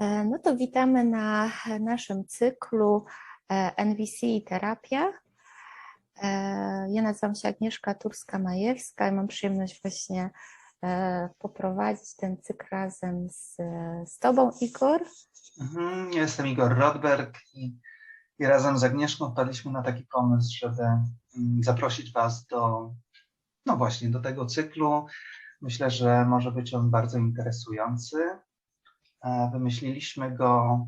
E, No to witamy na naszym cyklu e, NVC i terapia. E, Ja nazywam się Agnieszka Turska-Majewska i mam przyjemność właśnie poprowadzić ten cykl razem z, z Tobą, Igor. Mhm, ja Jestem Igor Rodberg i, i razem z Agnieszką wpadliśmy na taki pomysł, żeby mm, zaprosić Was do, no właśnie, do tego cyklu. Myślę, że może być on bardzo interesujący. E, Wymyśliliśmy go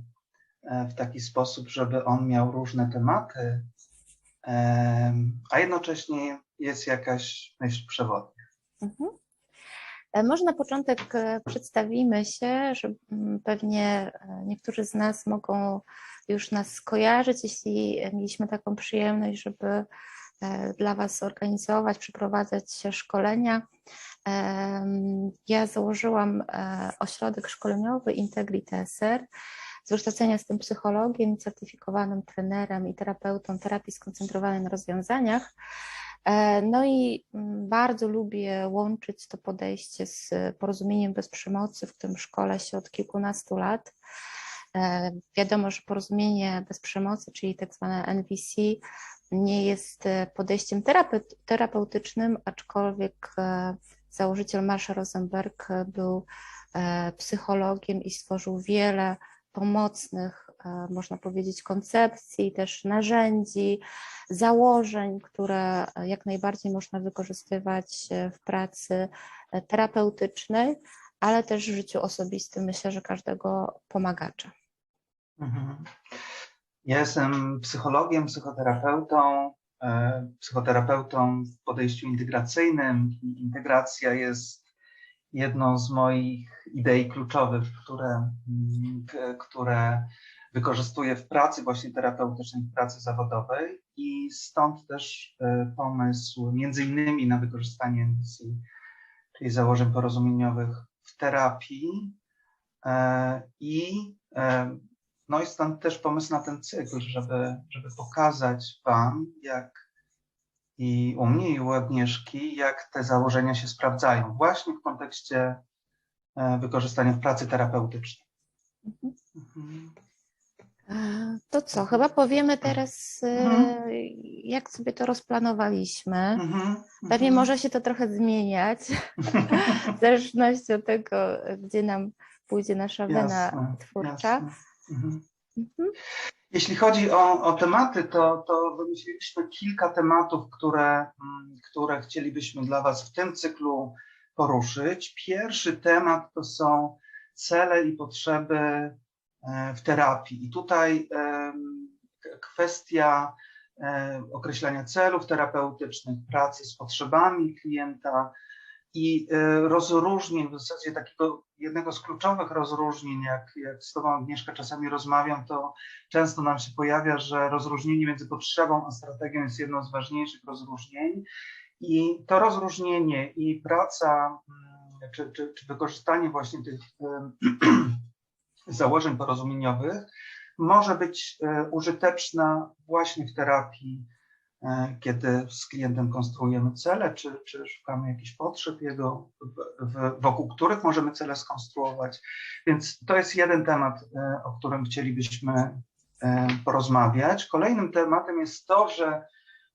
e, w taki sposób, żeby on miał różne tematy, em, a jednocześnie jest jakaś myśl przewodnia. Mhm. E, Może na początek e, przedstawimy się, że mm, pewnie e, niektórzy z nas mogą już nas kojarzyć, jeśli e, mieliśmy taką przyjemność, żeby e, dla Was organizować, przeprowadzać szkolenia. Ja założyłam e, ośrodek szkoleniowy Integrity SR. Z wykształcenia jestem psychologiem, certyfikowanym trenerem i terapeutą terapii skoncentrowanej na rozwiązaniach. E, No i mm, bardzo lubię łączyć to podejście z porozumieniem bez przemocy, w którym szkole się od kilkunastu lat. E, Wiadomo, że porozumienie bez przemocy, czyli tak zwane NVC, nie jest e, podejściem terapeut- terapeutycznym, aczkolwiek e, założyciel Marsha Rosenberg był psychologiem i stworzył wiele pomocnych, można powiedzieć, koncepcji, też narzędzi, założeń, które jak najbardziej można wykorzystywać w pracy terapeutycznej, ale też w życiu osobistym, myślę, że każdego pomagacza. Mhm. Ja jestem psychologiem, psychoterapeutą, e, psychoterapeutą w podejściu integracyjnym. Integracja jest jedną z moich idei kluczowych, które, które wykorzystuję w pracy właśnie terapeutycznej, w pracy zawodowej i stąd też e, pomysł między innymi na wykorzystanie NVC, czyli założeń porozumieniowych w terapii e, i no i stąd też pomysł na ten cykl, żeby, żeby pokazać Wam, jak i u mnie, i u Agnieszki, jak te założenia się sprawdzają właśnie w kontekście e, wykorzystania w pracy terapeutycznej. Mhm. E, To co, chyba powiemy teraz, e, Mhm. jak sobie to rozplanowaliśmy. Mhm. Pewnie Mhm. może się to trochę zmieniać, w zależności od tego, gdzie nam pójdzie nasza wena Jasne, twórcza. jasne. Mhm. Mhm. Jeśli chodzi o, o tematy, to, to wymyśliliśmy kilka tematów, które, mm, które chcielibyśmy dla Was w tym cyklu poruszyć. Pierwszy temat to są cele i potrzeby e, w terapii. I tutaj kwestia e, określania celów terapeutycznych, pracy z potrzebami klienta i e, rozróżnień, w zasadzie takiego jednego z kluczowych rozróżnień, jak, jak z Tobą Agnieszka czasami rozmawiam, to często nam się pojawia, że rozróżnienie między potrzebą a strategią jest jedną z ważniejszych rozróżnień. I to rozróżnienie i praca, mm, czy, czy, czy wykorzystanie właśnie tych założeń porozumieniowych może być e, użyteczna właśnie w terapii, kiedy z klientem konstruujemy cele, czy, czy szukamy jakichś potrzeb jego, w, w, wokół których możemy cele skonstruować. Więc to jest jeden temat, e, o którym chcielibyśmy e, porozmawiać. Kolejnym tematem jest to, że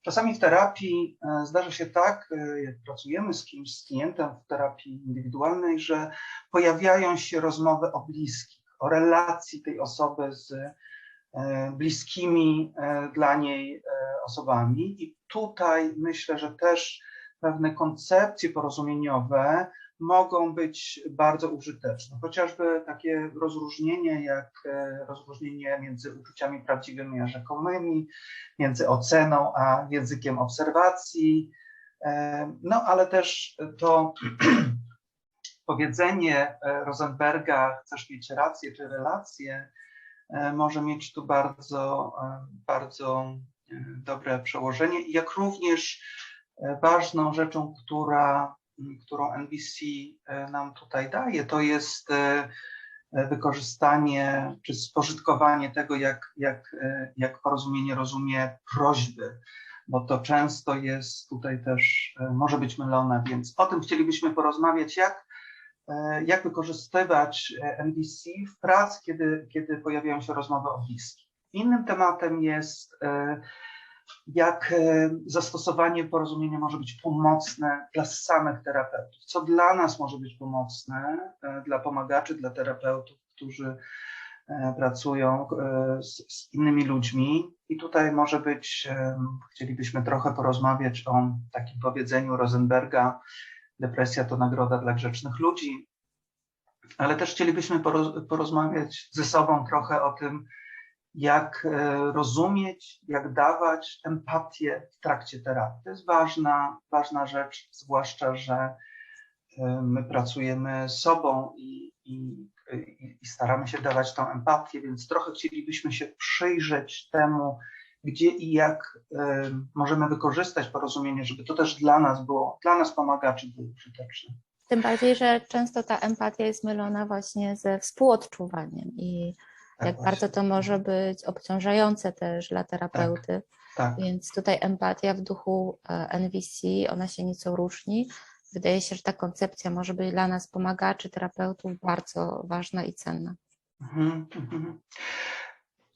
czasami w terapii e, zdarza się tak, e, jak pracujemy z kimś, z klientem w terapii indywidualnej, że pojawiają się rozmowy o bliskich, o relacji tej osoby z e, bliskimi e, dla niej e, osobami. I tutaj myślę, że też pewne koncepcje porozumieniowe mogą być bardzo użyteczne. Chociażby takie rozróżnienie, jak e, rozróżnienie między uczuciami prawdziwymi a rzekomymi, między oceną a językiem obserwacji. E, No, ale też to powiedzenie e, Rosenberga, chcesz mieć rację czy relację, e, może mieć tu bardzo, e, bardzo e, dobre przełożenie. Jak również e, ważną rzeczą, która, którą NBC e, nam tutaj daje, to jest e, e, wykorzystanie czy spożytkowanie tego, jak, jak, e, jak porozumienie rozumie prośby, bo to często jest tutaj też, e, może być mylone, więc o tym chcielibyśmy porozmawiać, jak e, jak wykorzystywać e, NVC w pracy, kiedy, kiedy pojawiają się rozmowy o bliskich. Innym tematem jest, e, jak e, zastosowanie porozumienia może być pomocne dla samych terapeutów, co dla nas może być pomocne, e, dla pomagaczy, dla terapeutów, którzy e, pracują e, z, z innymi ludźmi. I tutaj może być, e, chcielibyśmy trochę porozmawiać o takim powiedzeniu Rosenberga, depresja to nagroda dla grzecznych ludzi, ale też chcielibyśmy poroz, porozmawiać ze sobą trochę o tym, jak e, rozumieć, jak dawać empatię w trakcie terapii. To jest ważna, ważna rzecz, zwłaszcza, że e, my pracujemy sobą i, i, i staramy się dawać tą empatię, więc trochę chcielibyśmy się przyjrzeć temu, gdzie i jak możemy wykorzystać porozumienie, żeby to też dla nas było, dla nas pomagaczy było użyteczne. Tym bardziej, że często ta empatia jest mylona właśnie ze współodczuwaniem i Tak jak właśnie. bardzo to może być obciążające też dla terapeuty. Tak. Więc tutaj empatia w duchu e, NVC, ona się nieco różni. Wydaje się, że ta koncepcja może być dla nas pomagaczy, terapeutów bardzo ważna i cenna. Mhm, mhm.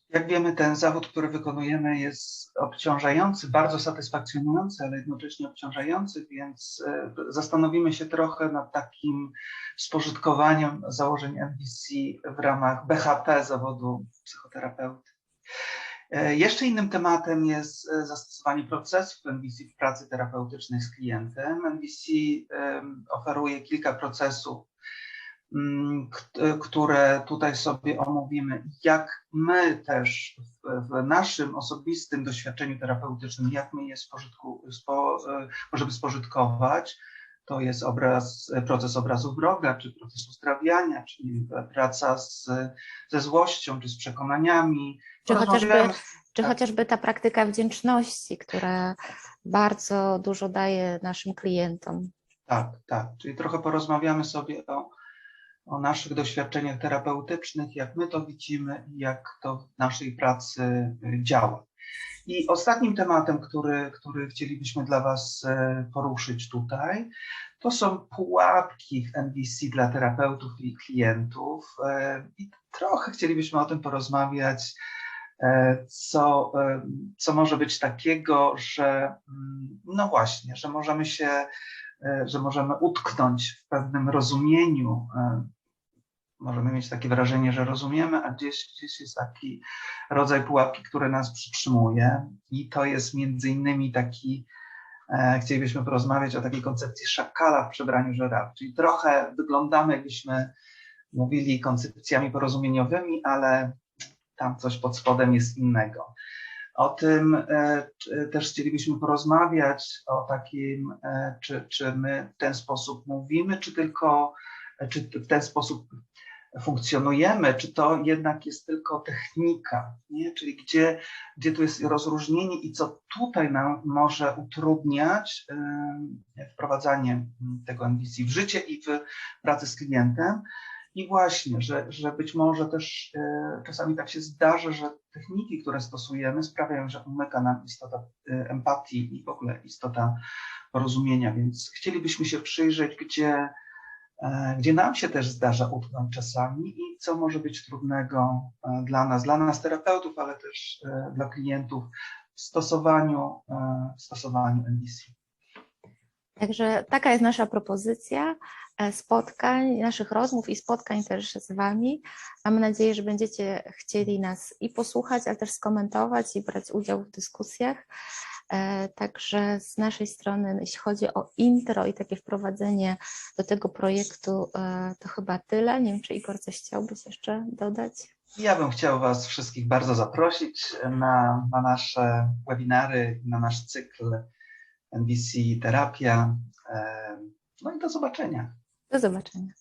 Jak wiemy, ten zawód, który wykonujemy, jest obciążający, bardzo satysfakcjonujący, ale jednocześnie obciążający, więc e, zastanowimy się trochę nad takim spożytkowaniem założeń NVC w ramach BHP zawodu psychoterapeuty. E, Jeszcze innym tematem jest e, zastosowanie procesów NVC w pracy terapeutycznej z klientem. Em, oferuje kilka procesów które tutaj sobie omówimy, jak my też w, naszym osobistym doświadczeniu terapeutycznym, jak my je spożytku, spo, e, możemy spożytkować. To jest obraz, proces obrazu wroga, czy proces uzdrawiania, czyli praca z, ze złością, czy z przekonaniami. Czy chociażby, czy tak. chociażby ta praktyka wdzięczności, która bardzo dużo daje naszym klientom. Tak, tak. Czyli trochę porozmawiamy sobie o, o naszych doświadczeniach terapeutycznych, jak my to widzimy i jak to w naszej pracy y, działa. I ostatnim tematem, który, który chcielibyśmy dla Was y, poruszyć tutaj, to są pułapki w dla terapeutów i klientów. Y, I trochę chcielibyśmy o tym porozmawiać, co, co może być takiego, że mm, no właśnie, że możemy się że możemy utknąć w pewnym rozumieniu. Możemy mieć takie wrażenie, że rozumiemy, a gdzieś, gdzieś jest taki rodzaj pułapki, który nas przytrzymuje. I to jest między innymi taki, e, chcielibyśmy porozmawiać o takiej koncepcji szakala w przebraniu żeraw. Czyli trochę wyglądamy, jakbyśmy mówili koncepcjami porozumieniowymi, ale tam coś pod spodem jest innego. O tym e, też chcielibyśmy porozmawiać, o takim, e, czy, czy my w ten sposób mówimy, czy tylko, e, czy w ten sposób funkcjonujemy, czy to jednak jest tylko technika, nie? czyli gdzie, gdzie tu jest rozróżnienie i co tutaj nam może utrudniać wprowadzanie tego NVC w życie i w pracy z klientem. I właśnie, że, że być może też e, czasami tak się zdarzy, że techniki, które stosujemy, sprawiają, że umyka nam istota e, empatii i w ogóle istota porozumienia. Więc chcielibyśmy się przyjrzeć, gdzie, gdzie nam się też zdarza utknąć czasami i co może być trudnego e, dla nas, dla nas terapeutów, ale też e, dla klientów w stosowaniu, e, w stosowaniu NVC. Także taka jest nasza propozycja e, spotkań, naszych rozmów i spotkań też z Wami. Mamy nadzieję, że będziecie chcieli nas i posłuchać, ale też skomentować i brać udział w dyskusjach. E, Także z naszej strony, jeśli chodzi o intro i takie wprowadzenie do tego projektu, e, to chyba tyle. Nie wiem, czy Igor coś chciałbyś jeszcze dodać? Ja bym chciał Was wszystkich bardzo zaprosić na, na nasze webinary, na nasz cykl NVC Terapia. E, No i do zobaczenia. Do zobaczenia.